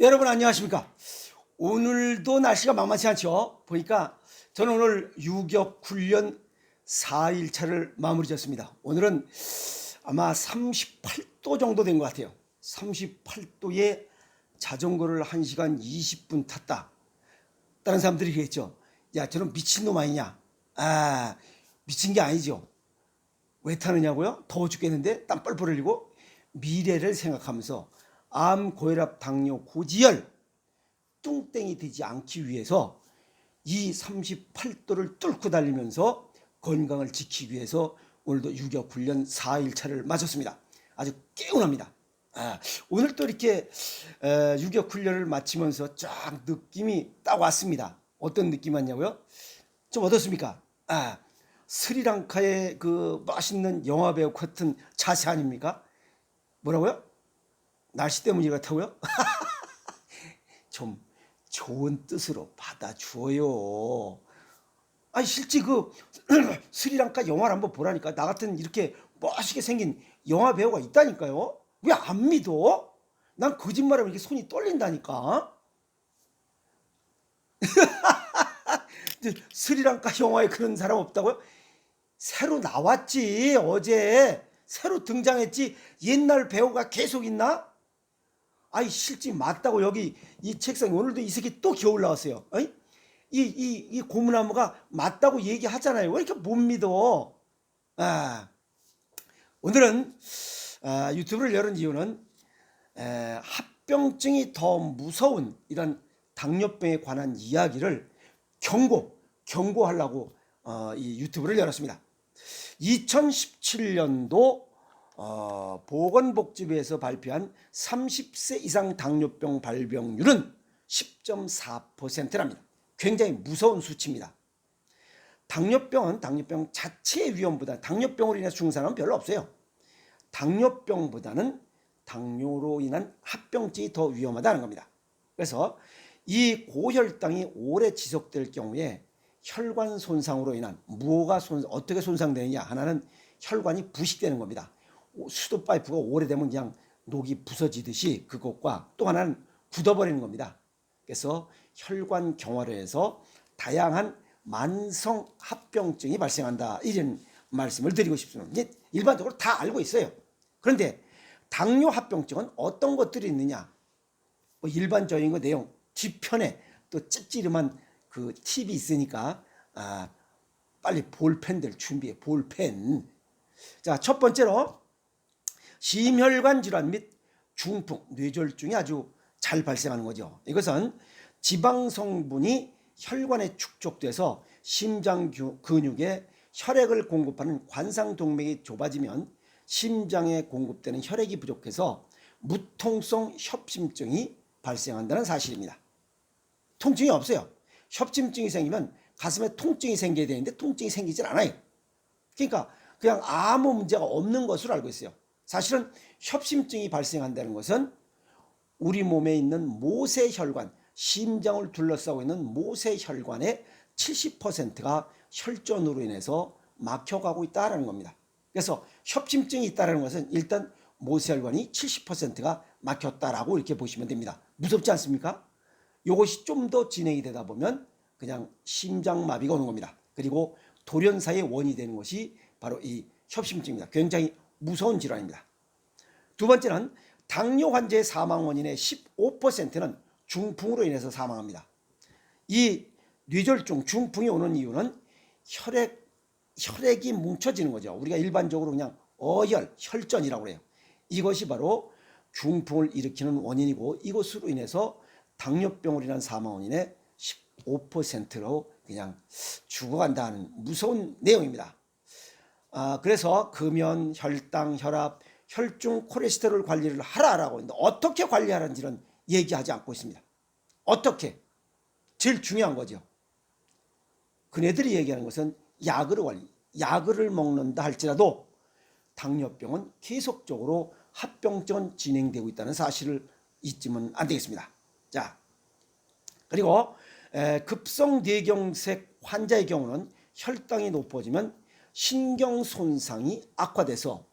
여러분 안녕하십니까? 오늘도 날씨가 만만치 않죠? 보니까 저는 오늘 유격 훈련 4일차를 마무리 졌습니다. 오늘은 아마 38도 정도 된 것 같아요. 38도에 자전거를 1시간 20분 탔다. 다른 사람들이 그랬죠. 야, 저는 미친놈 아니냐? 아, 미친 게 아니죠. 왜 타느냐고요? 더워 죽겠는데 땀 뻘뻘 흘리고 미래를 생각하면서 암, 고혈압, 당뇨, 고지혈 뚱땡이 되지 않기 위해서 이 38도를 뚫고 달리면서 건강을 지키기 위해서 오늘도 유격 훈련 4일차를 마쳤습니다. 아주 개운합니다. 아, 오늘 또 이렇게 에, 유격 훈련을 마치면서 쫙 느낌이 딱 왔습니다. 어떤 느낌 왔냐고요? 좀 어떻습니까? 아, 스리랑카의 그 맛있는 영화 배우 같은 자세 아닙니까? 뭐라고요? 날씨 때문이 그렇다고요? 좀 좋은 뜻으로 받아주어요. 아니 실제 그 스리랑카 영화를 한번 보라니까 나 같은 이렇게 멋있게 생긴 영화 배우가 있다니까요. 왜 안 믿어? 난 거짓말하면 이렇게 손이 떨린다니까. 스리랑카 영화에 그런 사람 없다고요? 새로 나왔지 어제 새로 등장했지 옛날 배우가 계속 있나? 아이 실제 맞다고 여기 이 책상에 오늘도 이 새끼 또 기어 올라왔어요. 어이? 이, 이, 이 고무나무가 맞다고 얘기하잖아요. 왜 이렇게 못 믿어? 아, 오늘은 아, 유튜브를 열은 이유는 에, 합병증이 더 무서운 이런 당뇨병에 관한 이야기를 경고, 경고하려고 어, 이 유튜브를 열었습니다. 2017년도 어, 보건복지부에서 발표한 30세 이상 당뇨병 발병률은 10.4%랍니다. 굉장히 무서운 수치입니다. 당뇨병은 당뇨병 자체의 위험보다 당뇨병으로 인해서 죽는 사람은 별로 없어요. 당뇨병보다는 당뇨로 인한 합병증이 더 위험하다는 겁니다. 그래서 이 고혈당이 오래 지속될 경우에 혈관 손상으로 인한 무엇가 손, 어떻게 손상되느냐 하나는 혈관이 부식되는 겁니다. 수도 파이프가 오래되면 그냥 녹이 부서지듯이 그것과 또 하나는 굳어버리는 겁니다. 그래서 혈관 경화로 해서 다양한 만성 합병증이 발생한다 이런 말씀을 드리고 싶습니다. 이제 일반적으로 다 알고 있어요. 그런데 당뇨 합병증은 어떤 것들이 있느냐? 뭐 일반적인 거 내용 뒤편에 또 찝찝한 그 팁이 있으니까 아, 빨리 볼펜들 준비해 볼펜. 자 첫 번째로 심혈관 질환 및 중풍, 뇌졸중이 아주 잘 발생하는 거죠. 이것은 지방 성분이 혈관에 축적돼서 심장 근육에 혈액을 공급하는 관상 동맥이 좁아지면 심장에 공급되는 혈액이 부족해서 무통성 협심증이 발생한다는 사실입니다. 통증이 없어요. 협심증이 생기면 가슴에 통증이 생겨야 되는데 통증이 생기질 않아요. 그러니까 그냥 아무 문제가 없는 것으로 알고 있어요. 사실은 협심증이 발생한다는 것은 우리 몸에 있는 모세혈관, 심장을 둘러싸고 있는 모세혈관의 70%가 혈전으로 인해서 막혀가고 있다는 겁니다. 그래서 협심증이 있다는 것은 일단 모세혈관이 70%가 막혔다라고 이렇게 보시면 됩니다. 무섭지 않습니까? 이것이 좀 더 진행이 되다 보면 그냥 심장마비가 오는 겁니다. 그리고 돌연사의 원이 되는 것이 바로 이 협심증입니다. 굉장히 무서운 질환입니다. 두 번째는 당뇨 환자의 사망 원인의 15%는 중풍으로 인해서 사망합니다. 이 뇌졸중, 중풍이 오는 이유는 혈액, 혈액이 뭉쳐지는 거죠. 우리가 일반적으로 그냥 어혈, 혈전이라고 그래요. 이것이 바로 중풍을 일으키는 원인이고 이것으로 인해서 당뇨병으로 인한 사망 원인의 15%로 그냥 죽어간다는 무서운 내용입니다. 아, 그래서 금연, 혈당, 혈압, 혈중 콜레스테롤 관리를 하라라고 했는데 어떻게 관리하는지는 얘기하지 않고 있습니다. 어떻게? 제일 중요한 거죠. 그네들이 얘기하는 것은 약으로 관리, 약을 먹는다 할지라도 당뇨병은 계속적으로 합병증은 진행되고 있다는 사실을 잊으면 안 되겠습니다. 자, 그리고 급성 뇌경색 환자의 경우는 혈당이 높아지면 신경 손상이 악화돼서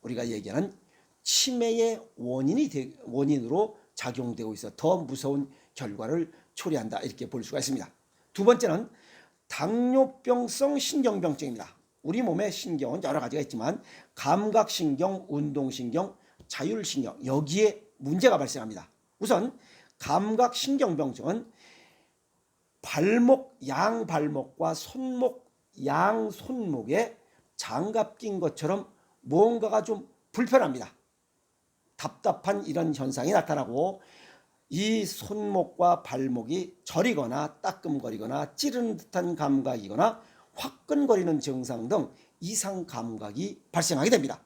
우리가 얘기하는 치매의 원인이 되, 원인으로 작용되고 있어 더 무서운 결과를 초래한다 이렇게 볼 수가 있습니다. 두 번째는 당뇨병성 신경병증입니다. 우리 몸의 신경은 여러 가지가 있지만 감각신경, 운동신경, 자율신경 여기에 문제가 발생합니다. 우선 감각신경병증은 발목 양 발목과 손목 양 손목에 장갑 낀 것처럼 뭔가가 좀 불편합니다. 답답한 이런 현상이 나타나고 이 손목과 발목이 저리거나 따끔거리거나 찌르는 듯한 감각이거나 화끈거리는 증상 등 이상 감각이 발생하게 됩니다.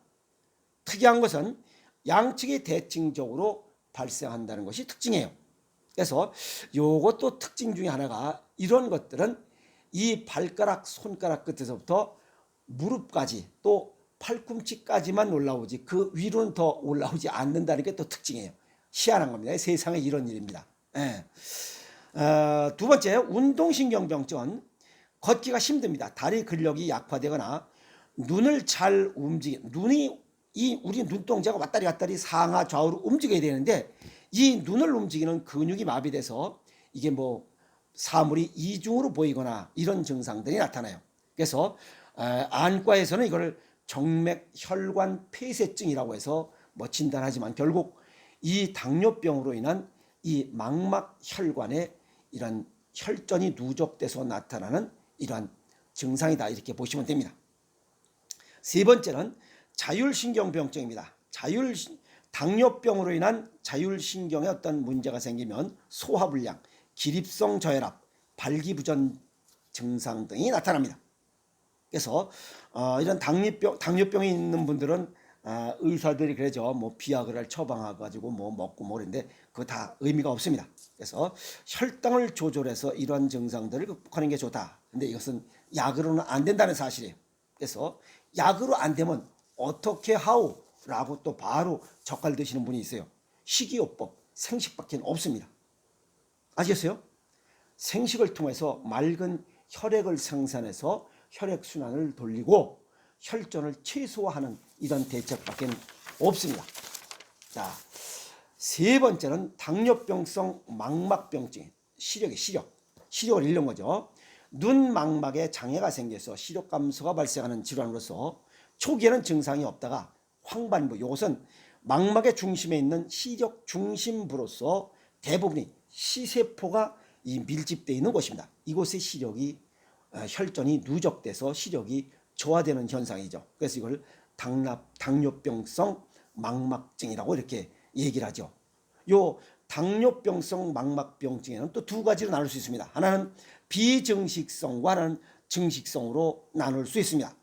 특이한 것은 양측이 대칭적으로 발생한다는 것이 특징이에요. 그래서 요것도 특징 중에 하나가 이런 것들은 이 발가락, 손가락 끝에서부터 무릎까지 또 팔꿈치까지만 올라오지 그 위로는 더 올라오지 않는다는 게 또 특징이에요. 희한한 겁니다. 세상에 이런 일입니다. 예. 어, 두 번째 운동신경병증은 걷기가 힘듭니다. 다리 근력이 약화되거나 눈을 잘 움직이 눈이 이 우리 눈동자가 왔다리 갔다리 상하 좌우로 움직여야 되는데 이 눈을 움직이는 근육이 마비돼서 이게 뭐 사물이 이중으로 보이거나 이런 증상들이 나타나요. 그래서 어, 안과에서는 이걸 정맥 혈관 폐쇄증이라고 해서 뭐 진단하지만 결국 이 당뇨병으로 인한 이 망막 혈관에 이런 혈전이 누적돼서 나타나는 이러한 증상이다 이렇게 보시면 됩니다. 세 번째는 자율신경병증입니다. 자율 당뇨병으로 인한 자율신경에 어떤 문제가 생기면 소화불량, 기립성 저혈압, 발기부전 증상 등이 나타납니다. 그래서 어, 이런 당뇨병 당뇨병이 있는 분들은 아, 의사들이 그러죠. 뭐 비아그라를 처방해 가지고 뭐 먹고 뭐그런데 그거 다 의미가 없습니다. 그래서 혈당을 조절해서 이러한 증상들을 극복하는 게 좋다. 근데 이것은 약으로는 안 된다는 사실이에요. 그래서 약으로 안 되면 어떻게 하오? 라고 또 바로 젓갈 드시는 분이 있어요. 식이요법, 생식밖에 없습니다. 아시겠어요? 생식을 통해서 맑은 혈액을 생산해서 혈액순환을 돌리고 혈전을 최소화하는 이런 대책밖에 없습니다. 자, 세 번째는 당뇨병성 망막병증, 시력의 시력, 시력을 잃는 거죠. 눈 망막에 장애가 생겨서 시력 감소가 발생하는 질환으로서 초기에는 증상이 없다가 황반부, 이것은 망막의 중심에 있는 시력 중심부로서 대부분이 시세포가 이 밀집되어 있는 곳입니다. 이곳의 시력이 어, 혈전이 누적돼서 시력이 저하되는 현상이죠. 그래서 이걸 당납, 당뇨병성 망막증이라고 이렇게 얘기를 하죠. 요 당뇨병성 망막병증에는 또 두 가지로 나눌 수 있습니다. 하나는 비증식성과 하나는 증식성으로 나눌 수 있습니다.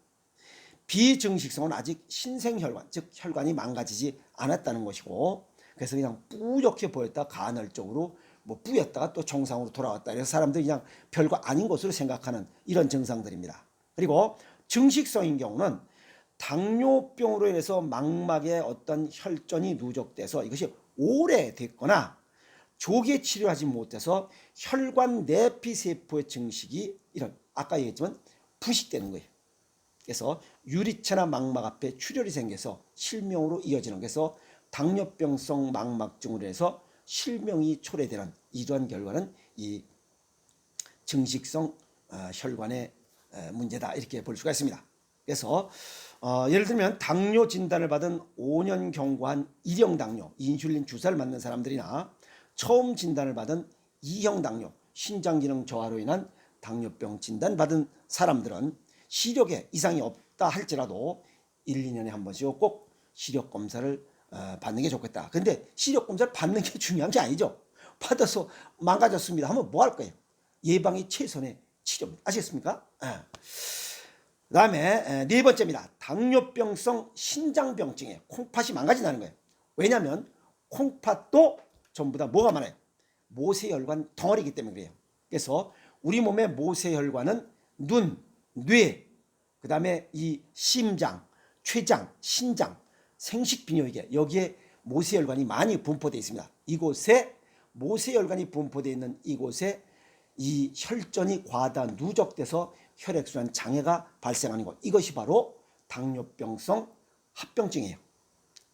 비증식성은 아직 신생혈관, 즉 혈관이 망가지지 않았다는 것이고 그래서 그냥 뿌옇게 보였다 간헐적으로 뭐 뿌였다가 또 정상으로 돌아왔다. 그래서 사람들이 그냥 별거 아닌 것으로 생각하는 이런 증상들입니다. 그리고 증식성인 경우는 당뇨병으로 인해서 망막에 어떤 혈전이 누적돼서 이것이 오래됐거나 조기에 치료하지 못해서 혈관 내피 세포의 증식이 이런 아까 얘기했지만 부식되는 거예요. 그래서 유리체나 망막 앞에 출혈이 생겨서 실명으로 이어지는 그래서 당뇨병성 망막증으로 해서 실명이 초래되는 이러한 결과는 이 증식성 어, 혈관의 문제다 이렇게 볼 수가 있습니다. 그래서 어, 예를 들면 당뇨 진단을 받은 5년 경과한 1형 당뇨, 인슐린 주사를 맞는 사람들이나 처음 진단을 받은 2형 당뇨, 신장 기능 저하로 인한 당뇨병 진단 받은 사람들은 시력에 이상이 없다 할지라도 1, 2년에 한 번씩 꼭 시력 검사를 어, 받는 게 좋겠다. 근데 시력 검사를 받는 게 중요한 게 아니죠. 받아서 망가졌습니다 하면 뭐 할 거예요? 예방이 최선의 치료입니다. 아시겠습니까? 예. 그다음에 네 번째입니다. 당뇨병성 신장병증에 콩팥이 망가진다는 거예요. 왜냐하면 콩팥도 전부 다 뭐가 많아요? 모세혈관 덩어리이기 때문에 그래요. 그래서 우리 몸의 모세혈관은 눈, 뇌, 그다음에 이 심장, 췌장, 신장, 생식 비뇨기계 여기에 모세혈관이 많이 분포되어 있습니다. 이곳에 모세혈관이 분포되어 있는 이곳에 이 혈전이 과다 누적돼서 혈액순환 장애가 발생하는 것. 이것이 바로 당뇨병성 합병증이에요.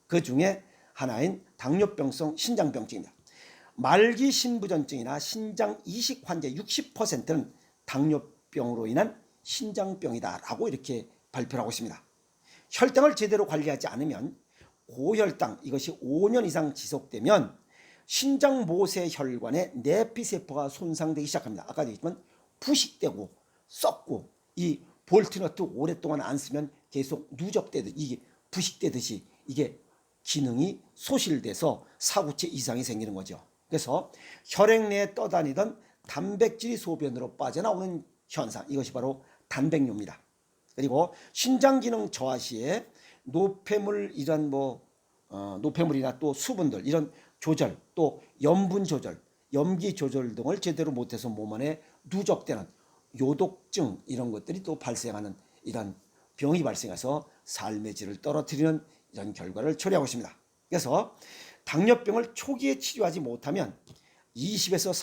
그 중에 하나인 당뇨병성 신장병증입니다. 말기 신부전증이나 신장 이식 환자 60%는 당뇨병으로 인한 신장병이다라고 이렇게 발표를 하고 있습니다. 혈당을 제대로 관리하지 않으면 고혈당 이것이 5년 이상 지속되면 신장 모세 혈관의 내피 세포가 손상되기 시작합니다. 아까도 얘기했지만 부식되고 썩고 이 볼트너트 오랫동안 안 쓰면 계속 누적되듯 이게 부식되듯이 이게 기능이 소실돼서 사구체 이상이 생기는 거죠. 그래서 혈액 내에 떠다니던 단백질이 소변으로 빠져나오는 현상 이것이 바로 단백뇨입니다. 그리고 신장 기능 저하 시에 노폐물 이런 뭐 어, 노폐물이나 또 수분들 이런 조절 또 염분 조절 염기 조절 등을 제대로 못해서 몸 안에 누적되는 요독증 이런 것들이 또 발생하는 이런 병이 발생해서 삶의 질을 떨어뜨리는 이런 결과를 초래하고 있습니다. 그래서 당뇨병을 초기에 치료하지 못하면 20에서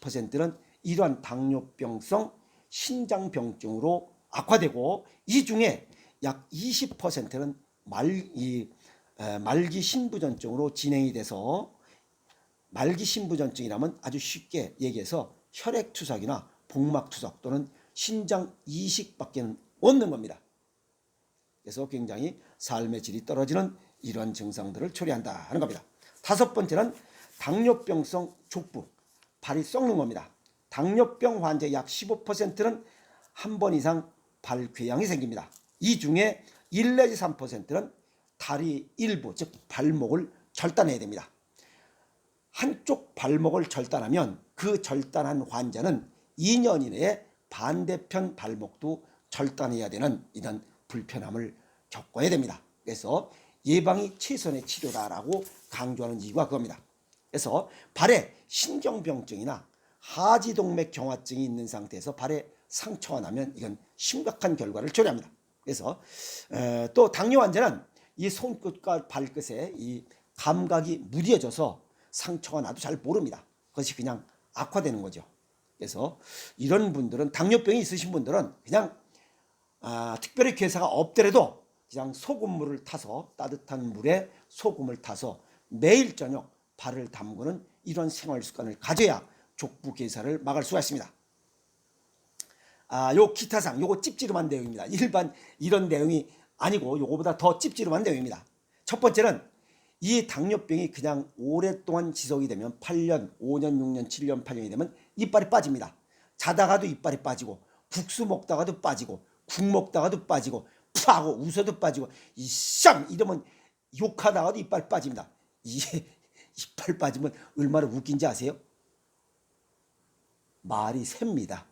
40%는 이러한 당뇨병성 신장병증으로 악화되고 이 중에 약 20%는 말, 이, 에, 말기 신부전증으로 진행이 돼서 말기 신부전증이라면 아주 쉽게 얘기해서 혈액 투석이나 복막 투석 또는 신장 이식밖에 없는 겁니다. 그래서 굉장히 삶의 질이 떨어지는 이러한 증상들을 초래한다 하는 겁니다. 다섯 번째는 당뇨병성 족부, 발이 썩는 겁니다. 당뇨병 환자 약 15%는 한 번 이상 발궤양이 생깁니다. 이 중에 1 내지 3%는 다리 일부, 즉 발목을 절단해야 됩니다. 한쪽 발목을 절단하면 그 절단한 환자는 2년 이내에 반대편 발목도 절단해야 되는 이런 불편함을 겪어야 됩니다. 그래서 예방이 최선의 치료다라고 강조하는 이유가 그겁니다. 그래서 발에 신경병증이나 하지동맥 경화증이 있는 상태에서 발에 상처가 나면 이건 심각한 결과를 초래합니다. 그래서 에, 또 당뇨 환자는 이 손끝과 발끝에 이 감각이 무뎌져서 상처가 나도 잘 모릅니다. 그것이 그냥 악화되는 거죠. 그래서 이런 분들은 당뇨병이 있으신 분들은 그냥 아, 특별히 괴사가 없더라도 그냥 소금물을 타서 따뜻한 물에 소금을 타서 매일 저녁 발을 담그는 이런 생활 습관을 가져야 족부 괴사를 막을 수가 있습니다. 아, 요 기타상 요거 찝찝한 내용입니다. 일반 이런 내용이 아니고 요거보다 더 찝찝한 내용입니다. 첫 번째는 이 당뇨병이 그냥 오랫동안 지속이 되면 8년, 5년, 6년, 7년, 8년이 되면 이빨이 빠집니다. 자다가도 이빨이 빠지고 국수 먹다가도 빠지고 국 먹다가도 빠지고 푸하고 웃어도 빠지고 이쌍 이러면 욕하다가도 이빨 빠집니다. 이 이빨 빠지면 얼마나 웃긴지 아세요? 말이 셉니다.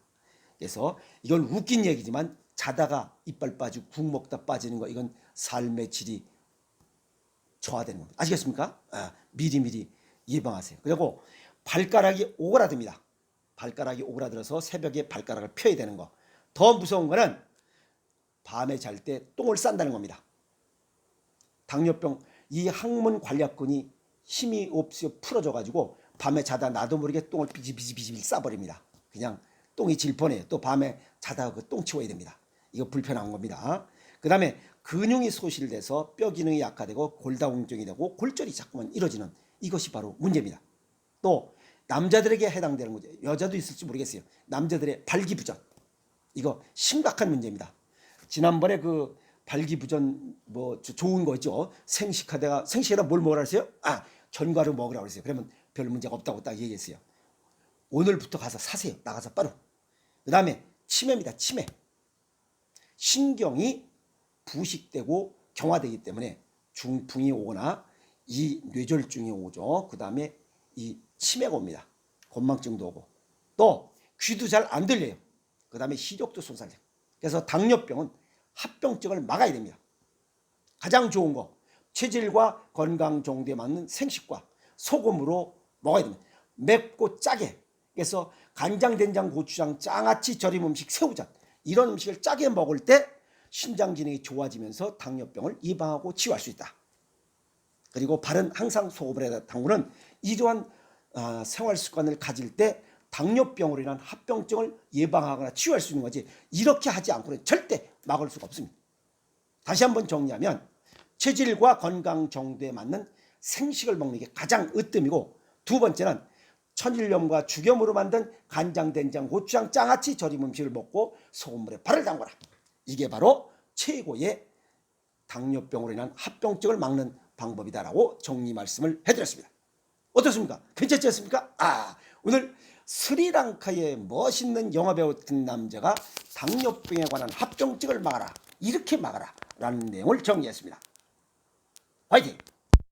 그래서 이건 웃긴 얘기지만 자다가 이빨 빠지고 국 먹다 빠지는 거 이건 삶의 질이 저하되는 겁니다. 아시겠습니까? 아, 미리미리 예방하세요. 그리고 발가락이 오그라듭니다. 발가락이 오그라들어서 새벽에 발가락을 펴야 되는 거. 더 무서운 거는 밤에 잘 때 똥을 싼다는 겁니다. 당뇨병 이 항문 관략근이 힘이 없어 풀어져 가지고 밤에 자다 나도 모르게 똥을 비지비지비지 싸버립니다. 그냥 똥이 질펀해요. 또 밤에 자다가 그 똥 치워야 됩니다. 이거 불편한 겁니다. 그 다음에 근육이 소실돼서 뼈 기능이 약화되고 골다공증이 되고 골절이 자꾸만 이뤄지는 이것이 바로 문제입니다. 또 남자들에게 해당되는 문제, 여자도 있을지 모르겠어요. 남자들의 발기부전 이거 심각한 문제입니다. 지난번에 그 발기부전 뭐 좋은 거죠. 생식하다가 생식에다 뭘 먹으라 했어요? 아 견과류 먹으라고 그랬어요. 그러면 별 문제가 없다고 딱 얘기했어요. 오늘부터 가서 사세요. 나가서 바로. 그 다음에 치매입니다. 치매. 신경이 부식되고 경화되기 때문에 중풍이 오거나 이 뇌졸중이 오죠. 그 다음에 이 치매가 옵니다. 건망증도 오고 또 귀도 잘 안 들려요. 그 다음에 시력도 손상돼요. 그래서 당뇨병은 합병증을 막아야 됩니다. 가장 좋은 거 체질과 건강 정도에 맞는 생식과 소금으로 먹어야 됩니다. 맵고 짜게 그래서 간장, 된장, 고추장, 장아찌, 절임 음식, 새우젓 이런 음식을 짜게 먹을 때 신장 기능이 좋아지면서 당뇨병을 예방하고 치유할 수 있다. 그리고 발은 항상 소금을 해다 담그는 이러한 어, 생활 습관을 가질 때 당뇨병으로 인한 합병증을 예방하거나 치유할 수 있는 거지 이렇게 하지 않고는 절대 막을 수가 없습니다. 다시 한번 정리하면 체질과 건강 정도에 맞는 생식을 먹는 게 가장 으뜸이고 두 번째는 천일염과 죽염으로 만든 간장, 된장, 고추장, 장아찌 절임 음식을 먹고 소금물에 발을 담궈라. 이게 바로 최고의 당뇨병으로 인한 합병증을 막는 방법이다라고 정리 말씀을 해드렸습니다. 어떻습니까? 괜찮지 않습니까? 아, 오늘 스리랑카의 멋있는 영화배우 같은 남자가 당뇨병에 관한 합병증을 막아라. 이렇게 막아라. 라는 내용을 정리했습니다. 화이팅!